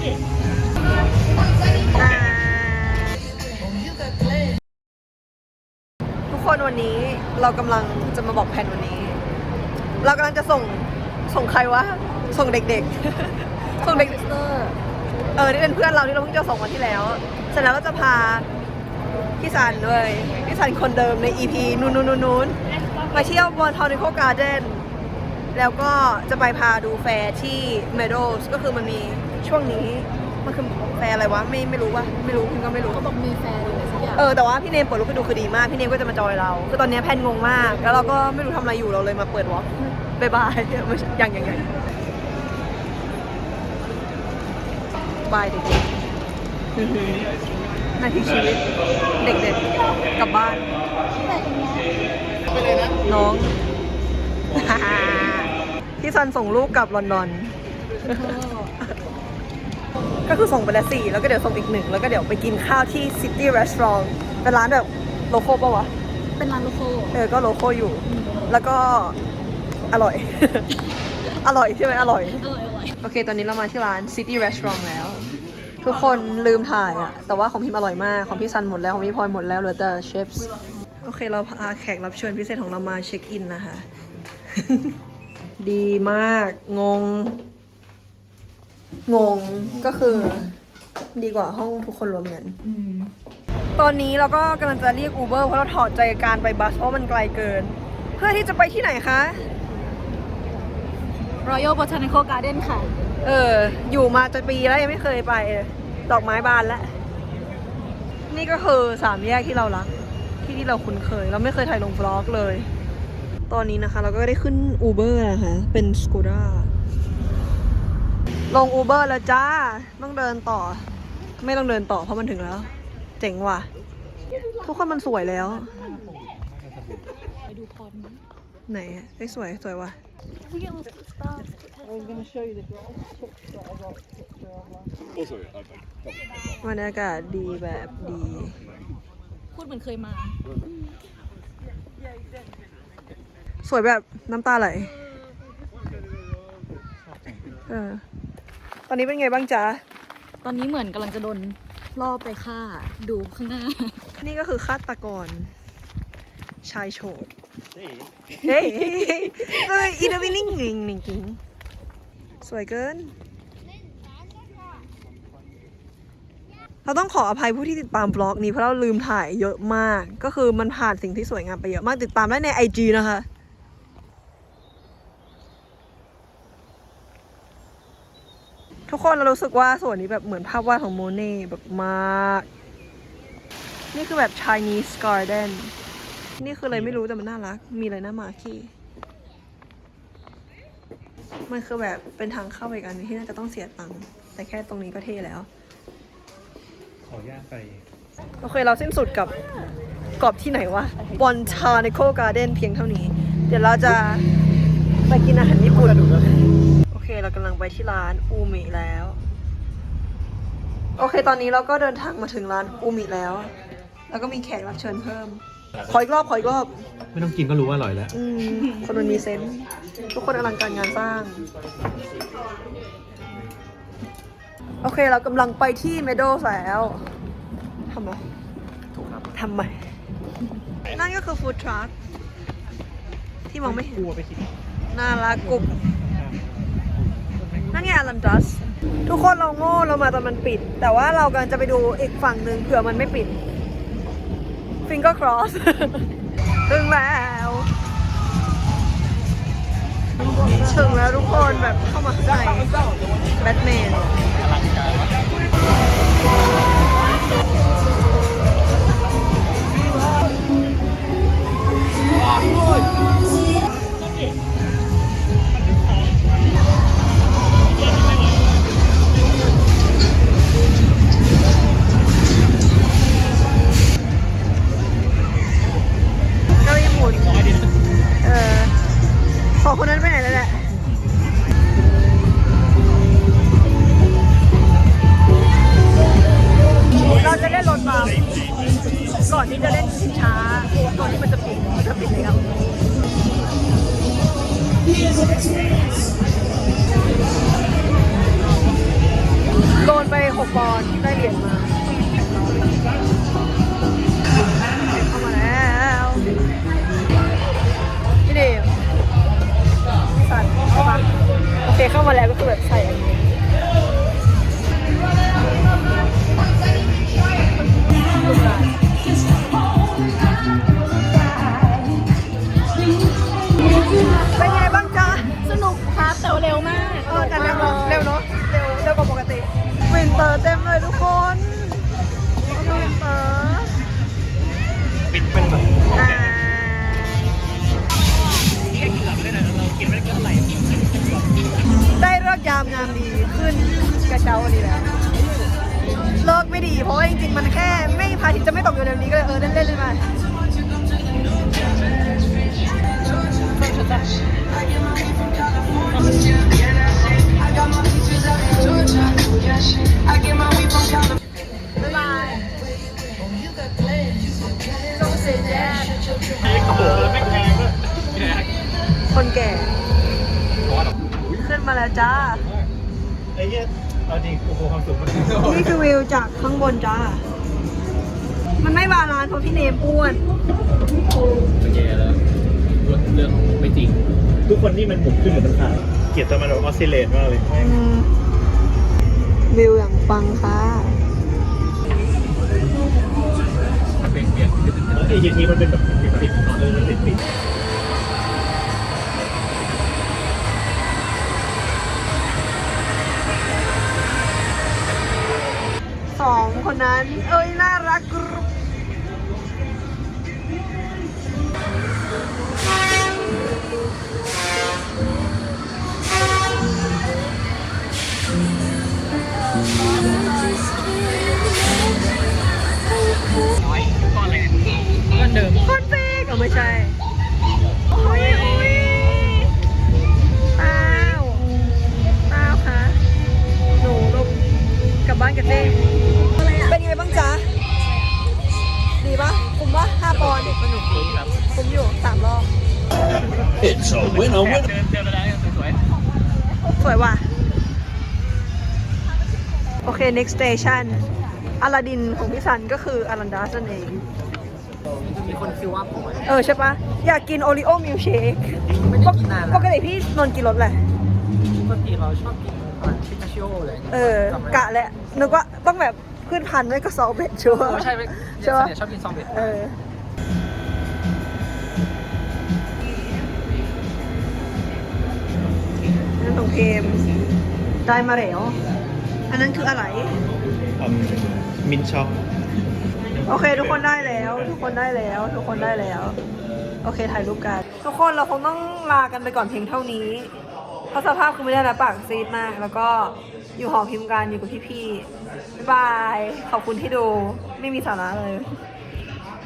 ทุกคนวันนี้เรากำลังจะมาบอกแผนวันนี้ เรากำลังจะส่งส่งใครวะ ส่งเด็กๆ ส่งเด็กเออที่เป็นเพื่อนเราที่เราเพิ่งจะส่งวันที่แล้วเสร็จแล้วก็จะพาพี่สันด้วยพี่สันคนเดิมใน EP นู้นนู้นนู้นนู้นไปเที่ยวบอลทอนิโคการ์เดน แล้วก็จะไปพาดูแฟร์ที่เมโดสก็คือมันมีช่วงนี้มันคือแฟร์อะไรวะไม่ไม่รู้ว่าไม่รู้พิมก็ไม่รู้ เขาบอกมีแฟนอะไรสักอย่างเออแต่ว่าพี่เนมเปิดรูปไปดูคือดีมาก พี่เนมก็จะมาจอยเรา คือตอนนี้แพนงงมาก แล้วเราก็ไม่รู้ทำอะไรอยู่เราเลยมาเปิดวอล์กบายบายไม่ใช่ยังยังยังบายเด็กๆนาทีชีวิตเด็กๆกลับบ้าน น้อง พี่ซันส่งลูกกลับลอนดอน ก็คือส่งไปแล้วสี่แล้วก็เดี๋ยวส่งอีกหนึ่งแล้วก็เดี๋ยวไปกินข้าวที่ City Restaurant เป็นร้านแบบโลโก้ปะวะ เป็นร้านโลโก้เออ ก็โลโก้อยู่ แล้วก็อร่อย อร่อยใช่ไหมอร่อย อร่อยอร่อยโอเค ตอนนี้เรามาที่ร้าน City Restaurant แล้ว ทุกคนลืมถ่ายอะแต่ว่าของพิมอร่อยมาก ของพี่ซันหมดแล้ว ของพี่พลอยหมดแล้วเหลือแต่เชฟส์โอเค เราพาแขกรับเชิญพิเศษของเรามาเช็คอินนะคะ ดีมาก งง งงก็คือ ดีกว่าห้องทุกคนรวมกันตอนนี้เราก็กำลังจะเรียก Uber เพราะเราถอดใจการไปบัสเพราะมันไกลเกิน เพื่อที่จะไปที่ไหนคะรอยัลบอทานิคอลการ์เด้นค่ะ เออ อยู่มาจะปีแล้วยังไม่เคยไปเลยดอกไม้บานแล้วนี่ก็คือสามแยกที่เรารัก ที่ที่เราคุ้นเคย เราไม่เคยถ่ายลงบล็อกเลย ตอนนี้นะคะ เราก็ได้ขึ้น Uber นะคะ เป็นสกูด้าลง Uber แล้วจ้า ต้องเดินต่อ ไม่ต้องเดินต่อเพราะมันถึงแล้ว เจ๋งว่ะ ทุกคนมันสวยแล้วไปดูพรมั้ยไหนอะเอ้ยสวย สวยว่ะ บรรยากาศดีแบบดี พูดเหมือนเคยมา สวยแบบน้ำตาไหลเออตอนนี้เป็นไงบ้างจ๊ะ ตอนนี้เหมือนกำลังจะโดนล่อไปฆ่าดูข้างหน้า นี่ก็คือฆาตกร ชายโฉดเฮ้ยเฮ้ยอีเดวินิ่งนิ่งนิ่งกิ้งสวยเกิน เราต้องขออภัยผู้ที่ติดตามบล็อกนี้เพราะเราลืมถ่ายเยอะมาก ก็คือมันผ่านสิ่งที่สวยงามไปเยอะมากติดตามได้ใน IG นะคะ ทุกคนเรารู้สึกว่าส่วนนี้แบบเหมือนภาพวาดของโมเน่แบบมาก นี่คือแบบ Chinese Garden นี่คืออะไรไม่รู้แต่มันน่ารัก มีอะไรน่ามาคีมันคือแบบเป็นทางเข้าไปอีกอันหนึงที่น่าจะต้องเสียตังค์แต่แค่ตรงนี้ก็เท่แล้ว ขออนุญาตไป โอเคเราสิ้นสุดกับกรอบที่ไหนวะ Botanical Garden เพียงเท่านี้ เดี๋ยวเราจะไปกินอาหารญี่ปุ่นโอ เคเรากำลังไปที่ร้านอูมิแล้ว โอเค ตอนนี้เราก็เดินทางมาถึงร้านอูมิแล้ว แล้วก็มีแขกรับเชิญเพิ่ม ขออีกรอบ ขออีกรอบ ไม่ต้องกินก็รู้ว่าอร่อยแล้ว อืมคนมันมีเซนส์ทุกคนอลังการงานสร้าง โอเค เรากำลังไปที่เมโดสแล้วทำไมทำไม นั่นก็คือฟู้ดทรัคที่มองไม่เห็น กลัวไปคิด น่ารักกรุบ นั่นไงอลันดัส ทุกคนเราโง่เรามาตอนมันปิด แต่ว่าเรากำลังจะไปดูอีกฝั่งหนึ่งเผื่อมันไม่ปิด finger cross ถึงแล้วถึงแล้วทุกคนแบบเข้ามาข้างในแบทแมนเไปไหนแล้วแหละเราจะเล่นรถบามก่อนที่จะเล่นชิงช้าก่อนที่มันจะปิดมันจะปิดแล้วโดนไปหกปอนด์ได้เหรียญมา สั่นเข้ามาโอเคเข้ามาแล้วก็คือแบบใส่อันนี้เป็นไงบ้างจ๊ะสนุกครับแต่ว่าเร็วมากเออแต่เร็วเนอะเร็วเนาะเร็วเร็วกว่าปกติวินเตอร์เต็มเลยทุกคนวินเตอร์ปิดเป็นแบบ อ่า ได้เลิกยามงามดีขึ้นกระเช้าวันนี้แล้วเลิกไม่ดีเพราะว่าจริงๆมันแค่ไม่พระอาทิตย์จะไม่ตกอยู่เร็วนี้ก็เลยเออเล่นๆเลยมาบ๊ายบายจงเสียแย่โอ้โหไม่แพงด้วยคนแก่ มาแล้วจ้า ไอ้เหี้ยเอาจริงโอ้โหความสูงมันนี่คือวิวจากข้างบนจ้า มันไม่บาลานซ์เพราะพี่เนมอ้วนแย่แล้วเรื่องไม่จริง ทุกคนที่มันหมุนขึ้นเหมือนมันขาเกลียดตอนมันแบบออสซิเลตมากเลยวิวอย่างปังค่ะเปลี่ยนเปลี่ยนแล้วไอ้ยีทีมันเป็นแบบปิดปิดเออมันปิดปิด สองคนนั้น เอ้ย น่ารักกรุบคนฟิกอ๋อไม่ใช่ It's a winner winner เดินเดินไปแล้วสวยสวยว่ะ โอเค next station อลาดินของพี่ซันก็คืออลันดาสนั่นเองมีคนคิวว่าผมเออใช่ปะอยากกินโอริโอมิลเชคไม่ได้กินนานปกติพี่นนท์กินรสอะไรปกติเราชอบกินอาหารพิทาชิโอเลยเออกะแหละนึกว่าต้องแบบขึ้นพันด้วยกระสอบเบ็ดชัวร์ใช่ไหมใช่ปะชอบกินซองเบ็ดเออ นั่นตรงเพมได้มาแล้ว อันนั้นคืออะไรอืมมินช็อกโอเค ทุกคนได้แล้ว ทุกคนได้แล้ว ทุกคนได้แล้ว โอเคถ่ายรูปกัน ทุกคนเราคงต้องลากันไปก่อนเพียงเท่านี้ เพราะสภาพคือไม่ได้แล้วปากซีดมาก แล้วก็อยู่หอพิมพ์กันอยู่กับพี่ๆบ๊ายบาย ขอบคุณที่ดู ไม่มีสาระเลย